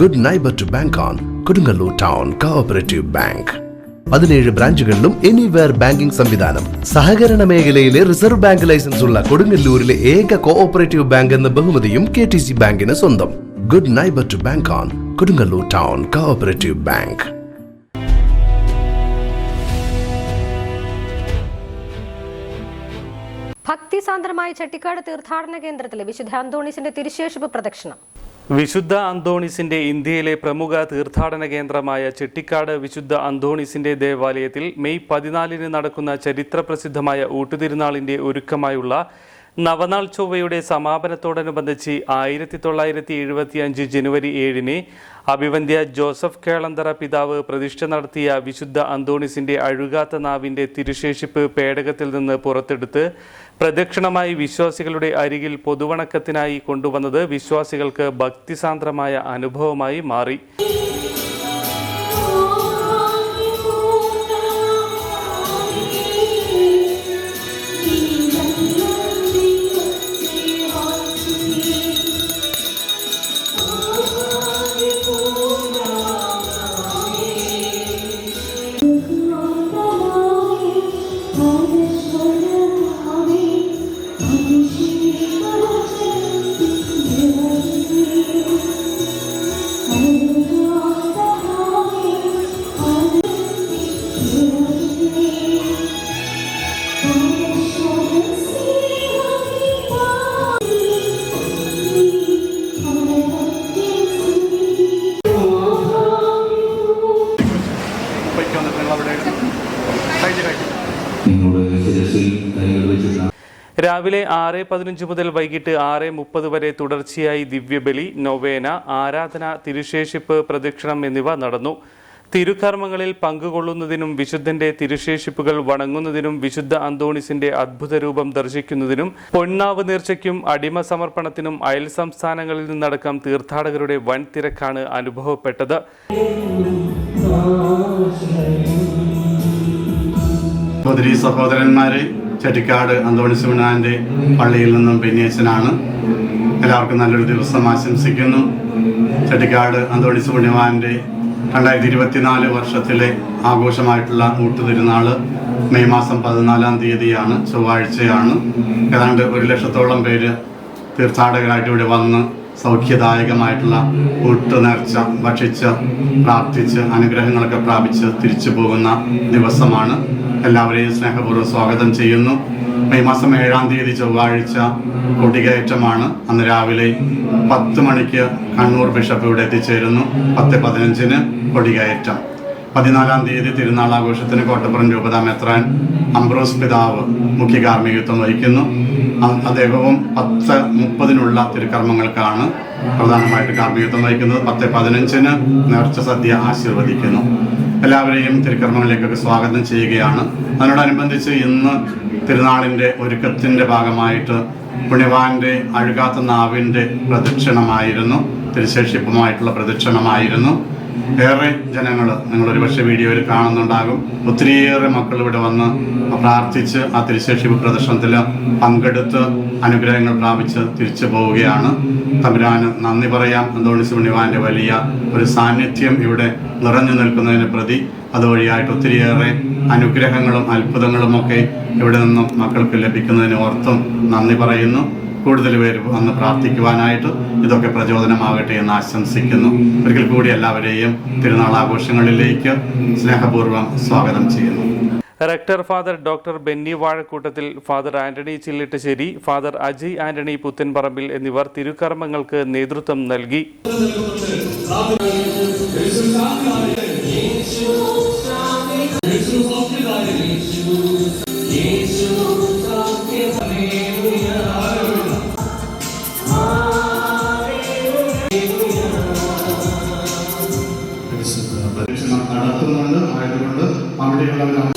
Good neighbour to bank on Kodungallur town cooperative bank പതിനേഴ് ബ്രാഞ്ചുകളിലും anywhere banking സംവിധാനം. സഹകരണ മേഖലയിലെ റിസർവ് ബാങ്ക് ലൈസൻസ് ഉള്ള കൊടുങ്ങല്ലൂരിലെ ഏക കോഓപ്പറേറ്റീവ് ബാങ്ക് എന്ന ബഹുമതിയും കെ ടി സി ബാങ്കിന് സ്വന്തം. Good neighbour to bank on Kodungallur town cooperative bank തീർത്ഥാടന കേന്ദ്രത്തിലെ തിരുശേഷിപ്പ് പ്രദക്ഷിണം. വിശുദ്ധ അന്തോണിസിന്റെ ഇന്ത്യയിലെ പ്രമുഖ തീർത്ഥാടന കേന്ദ്രമായ ചെട്ടിക്കാട് വിശുദ്ധ അന്തോണിസിന്റെ ദേവാലയത്തിൽ മെയ് പതിനാലിന് നടക്കുന്ന ചരിത്രപ്രസിദ്ധമായ ഊട്ടുതിരുനാളിന്റെ ഒരുക്കമായുള്ള നവനാൾ ചൊവ്വയുടെ സമാപനത്തോടനുബന്ധിച്ച് ആയിരത്തി തൊള്ളായിരത്തി എഴുപത്തി അഞ്ച് ജനുവരി ഏഴിന് അഭിവന്ധ്യ ജോസഫ് കേളന്തറ പിതാവ് പ്രതിഷ്ഠ നടത്തിയ വിശുദ്ധ അന്തോണിസിന്റെ അഴുകാത്ത നാവിന്റെ തിരുശേഷിപ്പ് പേടകത്തിൽ നിന്ന് പുറത്തെടുത്ത് പ്രദക്ഷിണമായി വിശ്വാസികളുടെ അരികിൽ പൊതുവണക്കത്തിനായി കൊണ്ടുവന്നത് വിശ്വാസികൾക്ക് ഭക്തിസാന്ദ്രമായ അനുഭവമായി മാറി. രാവിലെ ആറ് പതിനഞ്ച് മുതൽ വൈകിട്ട് ആറ് മുപ്പത് വരെ തുടർച്ചയായി ദിവ്യബലി നൊവേന ആരാധന തിരുശേഷിപ്പ് പ്രദക്ഷിണം എന്നിവ നടന്നു. തിരുക്കർമ്മങ്ങളിൽ പങ്കുകൊള്ളുന്നതിനും വിശുദ്ധന്റെ തിരുശേഷിപ്പുകൾ വണങ്ങുന്നതിനും വിശുദ്ധ അന്തോണിസിന്റെ അദ്ഭുത രൂപം ദർശിക്കുന്നതിനും പൊന്നാവ് നേർച്ചയ്ക്കും അടിമ സമർപ്പണത്തിനും അയൽ സംസ്ഥാനങ്ങളിൽ നിന്നടക്കം തീർത്ഥാടകരുടെ വൻ തിരക്കാണ് അനുഭവപ്പെട്ടത്. സഹോദരി സഹോദരന്മാരെ ചെട്ടിക്കാട് അന്തോണി സുമനാന്റെ പള്ളിയിൽ നിന്നും ബെന്നിയച്ചനാണ് എല്ലാവർക്കും നല്ലൊരു ദിവസം ആശംസിക്കുന്നു. ചെട്ടിക്കാട് അന്തോണി സുമണിവാന്റെ രണ്ടായിരത്തി ഇരുപത്തിനാല് വർഷത്തിലെ ആഘോഷമായിട്ടുള്ള ഊട്ടുതിരുനാൾ മെയ് മാസം പതിനാലാം തീയതിയാണ് ചൊവ്വാഴ്ചയാണ്. ഏതാണ്ട് ഒരു ലക്ഷത്തോളം പേര് തീർത്ഥാടകരായിട്ട് ഇവിടെ വന്ന് സൗഖ്യദായകമായിട്ടുള്ള ഊട്ടുനേർച്ച ഭക്ഷിച്ച് പ്രാർത്ഥിച്ച് അനുഗ്രഹങ്ങളൊക്കെ പ്രാപിച്ച് തിരിച്ചു പോകുന്ന ദിവസമാണ്. എല്ലാവരെയും സ്നേഹപൂർവം സ്വാഗതം ചെയ്യുന്നു. മെയ് മാസം ഏഴാം തീയതി ചൊവ്വാഴ്ച കൊടികയറ്റമാണ്. അന്ന് രാവിലെ പത്ത് മണിക്ക് കണ്ണൂർ ബിഷപ്പ് ഇവിടെ എത്തിച്ചേരുന്നു. പത്ത് പതിനഞ്ചിന് കൊടികയറ്റം. പതിനാലാം തീയതി തിരുനാൾ ആഘോഷത്തിന് കോട്ടപ്പുറം രൂപതാ മെത്രാൻ അംബ്രോസ് പിതാവ് മുഖ്യ കാർമ്മികത്വം വഹിക്കുന്നു. അദ്ദേഹവും പത്ത് മുപ്പതിനുള്ള തിരുക്കർമ്മങ്ങൾക്കാണ് പ്രധാനമായിട്ട് കാർമ്മികത്വം വഹിക്കുന്നത്. പത്ത് പതിനഞ്ചിന് നേർച്ച സദ്യ ആശീർവദിക്കുന്നു. എല്ലാവരെയും തിരുക്കർമ്മങ്ങളിലേക്കൊക്കെ സ്വാഗതം ചെയ്യുകയാണ്. അതിനോടനുബന്ധിച്ച് ഇന്ന് തിരുനാളിന്റെ ഒരുക്കത്തിന്റെ ഭാഗമായിട്ട് പുണ്യവാന്റെ അഴുകാത്ത നാവിന്റെ പ്രദക്ഷിണമായിരുന്നു. തിരുശേഷിപ്പുമായിട്ടുള്ള പ്രദക്ഷിണമായിരുന്നു. ഏറെ ജനങ്ങൾ നിങ്ങളൊരു പക്ഷെ വീഡിയോയിൽ കാണുന്നുണ്ടാകും. ഒത്തിരിയേറെ മക്കൾ ഇവിടെ വന്ന് പ്രാർത്ഥിച്ച് ആ തിരുശേഷിപ്പ് പ്രദർശനത്തിൽ പങ്കെടുത്ത് അനുഗ്രഹങ്ങൾ പ്രാപിച്ച് തിരിച്ചു പോവുകയാണ്. തമ്പുരാന് നന്ദി പറയാം. അന്തോണി സുണിവാന്റെ വലിയ ഒരു സാന്നിധ്യം ഇവിടെ നിറഞ്ഞു നിൽക്കുന്നതിന് പ്രതി. അതുവഴിയായിട്ട് ഒത്തിരിയേറെ അനുഗ്രഹങ്ങളും അത്ഭുതങ്ങളും ഒക്കെ ഇവിടെ നിന്നും മക്കൾക്ക് ലഭിക്കുന്നതിന് ഓർത്തും നന്ദി പറയുന്നു. കൂടുതൽ പേര് വന്ന് പ്രാർത്ഥിക്കുവാനായിട്ട് ഇതൊക്കെ പ്രചോദനമാകട്ടെ എന്ന് ആശംസിക്കുന്നു. ഒരിക്കൽ കൂടി എല്ലാവരെയും തിരുനാൾ ആഘോഷങ്ങളിലേക്ക് സ്നേഹപൂർവം സ്വാഗതം ചെയ്യുന്നു. Rector father doctor Benny Vazhakoottathil father Antony Chillittasseri father Ajay Antony Puthenparambil എന്നിവർ തിരുക്കർമ്മങ്ങൾക്ക് നേതൃത്വം നൽകി. കൊണ്ട് അവിടെയുള്ളവരാണ്